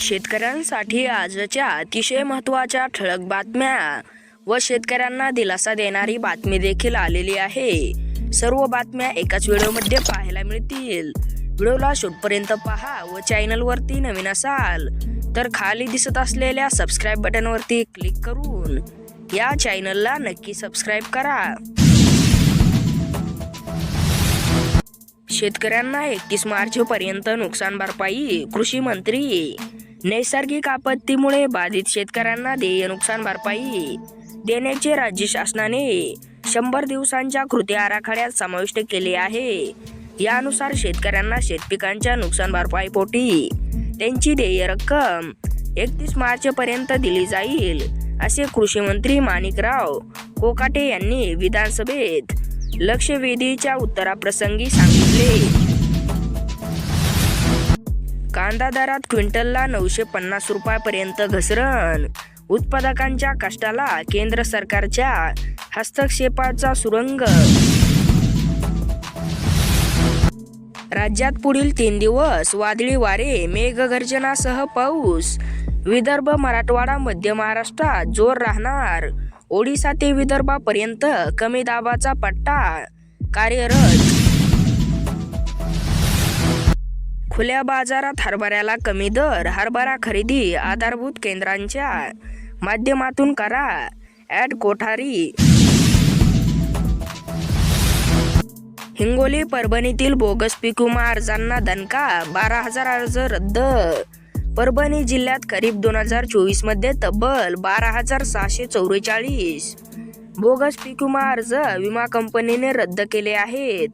शेतकऱ्यांसाठी आजच्या अतिशय महत्त्वाच्या ठळक बातम्या व शेतकऱ्यांना दिलासा देणारी बातमी देखील आलेली आहे. सर्व बातम्या एकाच व्हिडिओमध्ये पाहायला मिळतील. व्हिडिओला शेवटपर्यंत पहा व चॅनलवरती नवीन असाल तर खाली दिसत असलेल्या सबस्क्राईब बटनवरती क्लिक करून या चॅनलला नक्की सबस्क्राईब करा. शेतकऱ्यांना एकतीस मार्च पर्यंत नुकसान भरपाई कृषी मंत्री नैसर्गिक आपत्तीमुळे बाधित शेतकऱ्यांना देय नुकसान भरपाई देण्याचे राज्य शासनाने शंभर दिवसांच्या कृती आराखड्यात समाविष्ट केले आहे. यानुसार शेतकऱ्यांना शेतपिकांच्या नुकसान भरपाईपोटी त्यांची देय रक्कम एकतीस मार्च पर्यंत दिली जाईल असे कृषी मंत्री माणिकराव कोकाटे यांनी विधानसभेत लक्षवेधीच्या उत्तराप्रसंगी सांगितले. कांदा दरात क्विंटलला नऊशे पन्नास रुपयापर्यंत घसरण. उत्पादकांच्या कष्टाला केंद्र सरकारच्या हस्तक्षेपाचा सुरंग. राज्यात पुढील तीन दिवस वादळी वारे मेघगर्जनासह पाऊस. विदर्भ मराठवाडा मध्य महाराष्ट्रात जोर राहणार. ओडिसा ते विदर्भापर्यंत कमी दाबाचा पट्टा. कार्यरत खुल्या बाजारात हरभऱ्याला कमी दर हरभरा खरेदी आधारभूत केंद्रांच्या माध्यमातून करा. ॲड कोठारी. हिंगोली परभणीतील बोगस पीक विमा अर्जांना दणका बारा हजार अर्ज रद्द. परभणी जिल्ह्यात खरीप दोन हजार चोवीसमध्ये तब्बल बारा हजार सहाशे चौवेचाळीस. बोगस पीक विमा अर्ज विमा कंपनीने रद्द केले आहेत.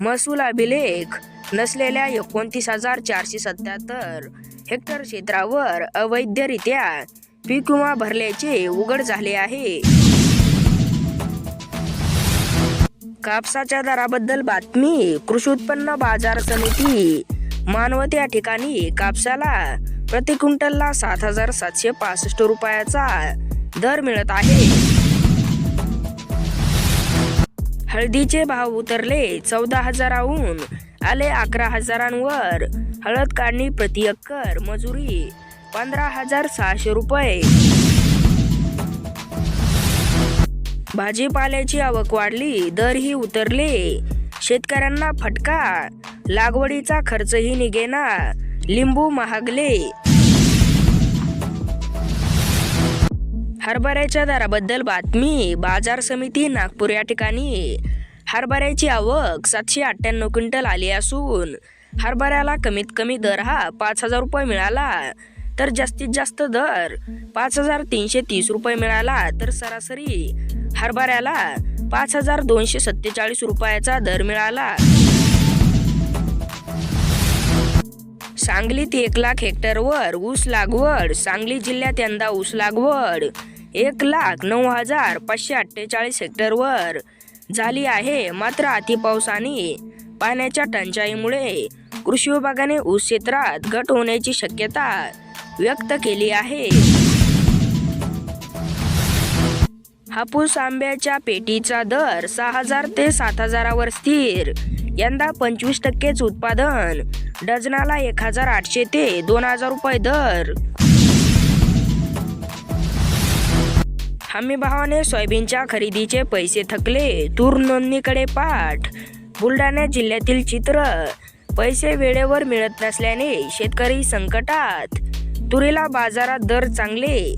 महसूल अभिलेख. नसलेल्या एकोणतीस हजार चारशे सत्याहत्तर हेक्टर क्षेत्रावर अवैधरित्या पीक विमा भरल्याचे उघड झाले आहे. कापसाच्या दराबद्दल बातमी कृषी उत्पन्न बाजार समिती मानवत या ठिकाणी कापसाला प्रति क्विंटलला सात हजार सातशे पासष्ट रुपयाचा दर मिळत आहे. हळदीचे भाव उतरले चौदा हजाराहून आले अकरा हजारांवर. हळद काढणी प्रति एकर मजुरी पंधरा हजार सहाशे रुपये. भाजीपाल्याची आवक वाढली दरही उतरले. शेतकऱ्यांना फटका लागवडीचा खर्चही निघेना लिंबू महागले. हरभऱ्याच्या दराबद्दल बातमी बाजार समिती नागपूर या ठिकाणी. हरभऱ्याची आवक सातशे अठ्ठ्याण्णव क्विंटल आली असून हरभऱ्याला कमीत कमी दर हा पाच हजार रुपये मिळाला. तर जास्तीत जास्त दर पाच हजार तीनशे तीस रुपये मिळाला तर सरासरी हरभऱ्याला पाच हजार दोनशे सत्तेचाळीस रुपयाचा दर मिळाला. सांगलीत एक लाख हेक्टरवर ऊस लागवड सांगली जिल्ह्यात यंदा ऊस लागवड. एक लाख नऊ हजार पाचशे अठ्ठेचाळीस हेक्टरवर झाली आहे. मात्र अतिपावसाने पाण्याच्या टंचाईमुळे कृषी विभागाने ऊस क्षेत्रात घट होण्याची शक्यता व्यक्त केली आहे. हापूस आंब्याच्या पेटीचा दर सहा हजार ते सात हजारावर स्थिर. यंदा पंचवीस टक्केच उत्पादन. डझनाला एक हजार आठशे ते दोन हजार रुपये दर. हमी भावाने सोयाबीनच्या खरेदीचे पैसे थकले. तूर नोंदणीकडे पाठ. बुलढाणा जिल्ह्यातील चित्र. पैसे वेळेवर मिळत नसल्याने शेतकरी संकटात. तुरीला बाजारात दर चांगले.